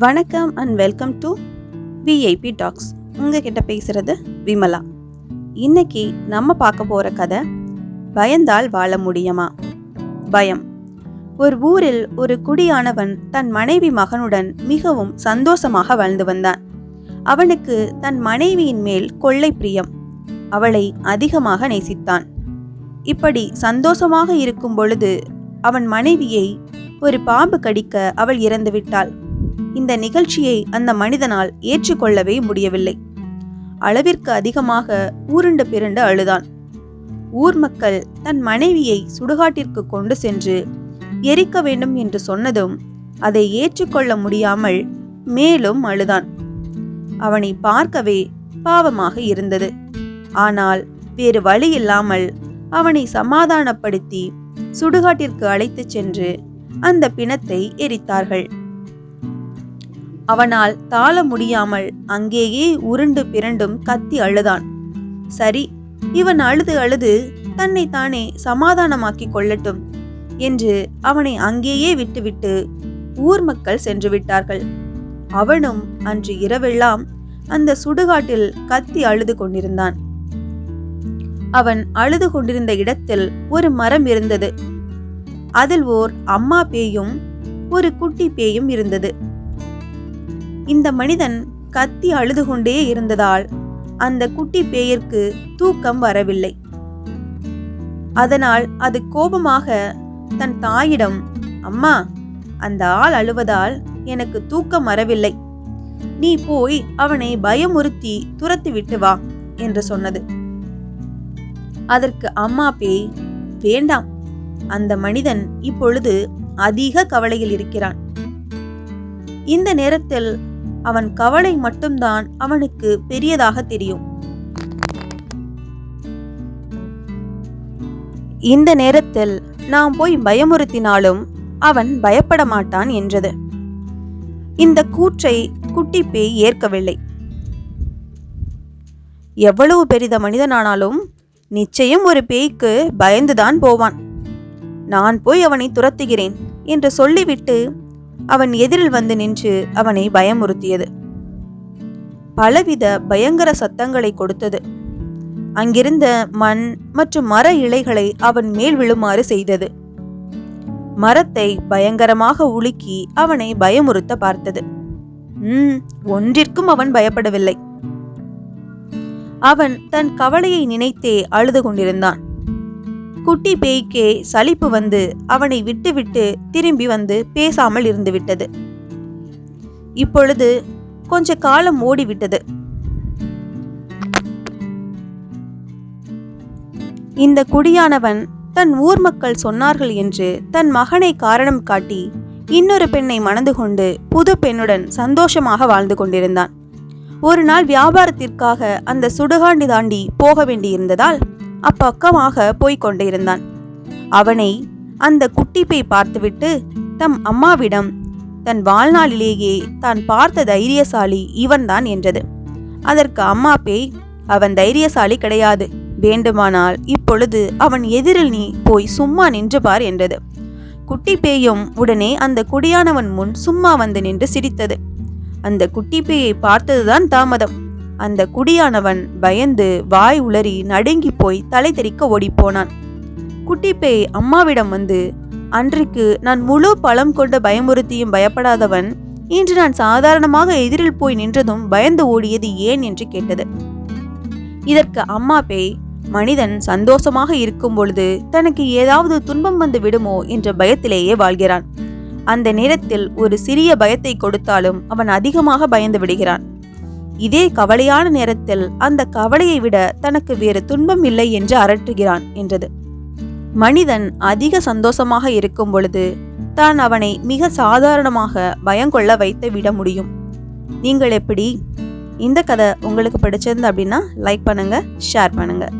வணக்கம் and welcome to VIP talks உங்ககிட்ட பேசுகிறது விமலா. இன்னைக்கு நம்ம பார்க்க போகிற கதை பயந்தால் வாழ முடியுமா? பயம். ஒரு ஊரில் ஒரு குடியானவன் தன் மனைவி மகனுடன் மிகவும் சந்தோஷமாக வாழ்ந்து வந்தான். அவனுக்கு தன் மனைவியின் மேல் கொள்ளை பிரியம். அவளை அதிகமாக நேசித்தான். இப்படி சந்தோஷமாக இருக்கும் பொழுது அவன் மனைவியை ஒரு பாம்பு கடிக்க அவள் இறந்துவிட்டாள். இந்த நிகழ்ச்சியை அந்த மனிதனால் ஏற்றுக்கொள்ளவே முடியவில்லை. அளவிற்கு அதிகமாக ஊருண்டு பிறண்டு அழுதான். ஊர் மக்கள் தன் மனைவியை சுடுகாட்டிற்கு கொண்டு சென்று எரிக்க வேண்டும் என்று சொன்னதும் அதை ஏற்றுக்கொள்ள முடியாமல் மேலும் அழுதான். அவனை பார்க்கவே பாவமாக இருந்தது. ஆனால் வேறு வழி இல்லாமல் அவனை சமாதானப்படுத்தி சுடுகாட்டிற்கு அழைத்துச் சென்று அந்த பிணத்தை எரித்தார்கள். அவனால் தாழ முடியாமல் அங்கேயே உருண்டு பிறண்டும் கத்தி அழுதான். சரி இவன் அழுது அழுது தன்னை தானே சமாதானமாக்கிக் கொள்ளட்டும் என்று அவனை அங்கேயே விட்டுவிட்டு ஊர் மக்கள் சென்று விட்டார்கள். அவனும் அன்று இரவெல்லாம் அந்த சுடுகாட்டில் கத்தி அழுது கொண்டிருந்தான். அவன் அழுது கொண்டிருந்த இடத்தில் ஒரு மரம் இருந்தது. அதில் ஓர் அம்மா பேயும் ஒரு குட்டி பேயும் இருந்தது. இந்த மனிதன் கத்தி அழுது கொண்டே இருந்ததால் அந்த குட்டி பேயிற்கு தூக்கம் வரவில்லை. அதனால் அது கோபமாக தன் தாயிடம் அம்மா அந்த ஆள் அழுவதால் எனக்கு தூக்கம் வரவில்லை. நீ போய் அவனை பயமுறுத்தி துரத்தி விட்டு வா என்று சொன்னது. அதற்கு அம்மா பேய் வேண்டாம். அந்த மனிதன் இப்பொழுது அதிக கவலையில் இருக்கிறான். இந்த நேரத்தில் அவன் கவலை மட்டும்தான் அவனுக்கு பெரியதாக தெரியும். இந்த நேரத்தில் நாம் போய் பயமுறுத்தினாலும் அவன் பயப்பட மாட்டான் என்றது. இந்த கூற்றை குட்டி பேய் ஏற்கவில்லை. எவ்வளவு பெரித மனிதனானாலும் நிச்சயம் ஒரு பேய்க்கு பயந்துதான் போவான். நான் போய் அவனை துரத்துகிறேன் என்று சொல்லிவிட்டு அவன் எதிரில் வந்து நின்று அவனை பயமுறுத்தியது. பலவித பயங்கர சத்தங்களை கொடுத்தது. அங்கிருந்த மண் மற்றும் மர இலைகளை அவன் மேல் விழுமாறு செய்தது. மரத்தை பயங்கரமாக உலுக்கி அவனை பயமுறுத்த பார்த்தது. உம் ஒன்றிற்கும் அவன் பயப்படவில்லை. அவன் தன் கவலையை நினைத்தே அழுது கொண்டிருந்தான். குட்டி பேய்க்கே சலிப்பு வந்து அவனை விட்டுவிட்டு திரும்பி வந்து பேசாமல் இருந்துவிட்டது. இப்பொழுது கொஞ்ச காலம் ஓடிவிட்டது. இந்த குடியானவன் தன் ஊர் மக்கள் சொன்னார்கள் என்று தன் மகனை காரணம் காட்டி இன்னொரு பெண்ணை மணந்து கொண்டு புது பெண்ணுடன் சந்தோஷமாக வாழ்ந்து கொண்டிருந்தான். ஒரு நாள் வியாபாரத்திற்காக அந்த சுடுகாண்டி தாண்டி போக வேண்டியிருந்ததால் அப்பக்கமாக போய்க் கொண்டிருந்தான். அவனை அந்த குட்டிப்பை பார்த்துவிட்டு தம் அம்மாவிடம் தன் வாழ்நாளிலேயே தான் பார்த்த தைரியசாலி இவன்தான் என்றது. அதற்கு அம்மா பேய் அவன் தைரியசாலி கிடையாது. வேண்டுமானால் இப்பொழுது அவன் எதிரில் நீ போய் சும்மா நின்று பார் என்றது. குட்டி பேயும் உடனே அந்த குடியானவன் முன் சும்மா வந்து நின்று சிரித்தது. அந்த குட்டி பேயை பார்த்ததுதான் தாமதம். அந்த குடியானவன் பயந்து வாய் உளறி நடுங்கி போய் தலை தெறிக்க ஓடிப்போனான். குட்டிப்பேய் அம்மாவிடம் வந்து அன்றைக்கு நான் முழு பழம் கொண்ட பயமுறுத்தியும் பயப்படாதவன் இன்று நான் சாதாரணமாக எதிரில் போய் நின்றதும் பயந்து ஓடியது ஏன்? என்று கேட்டது. இதற்கு அம்மா பேய் மனிதன் சந்தோஷமாக இருக்கும் பொழுது தனக்கு ஏதாவது துன்பம் வந்து விடுமோ? என்ற பயத்திலேயே வாழ்கிறான். அந்த நேரத்தில் ஒரு சிறிய பயத்தை கொடுத்தாலும் அவன் அதிகமாக பயந்து விடுகிறான். இதே கவலையான நேரத்தில் அந்த கவலையை விட தனக்கு வேறு துன்பம் இல்லை என்று அரற்றுகிறான் என்றது. மனிதன் அதிக சந்தோஷமாக இருக்கும் பொழுது தான் அவனை மிக சாதாரணமாக பயங்கொள்ள வைத்து விட முடியும். நீங்கள் எப்படி? இந்த கதை உங்களுக்கு பிடிச்சிருந்து அப்படின்னா லைக் பண்ணுங்கள் ஷேர் பண்ணுங்கள்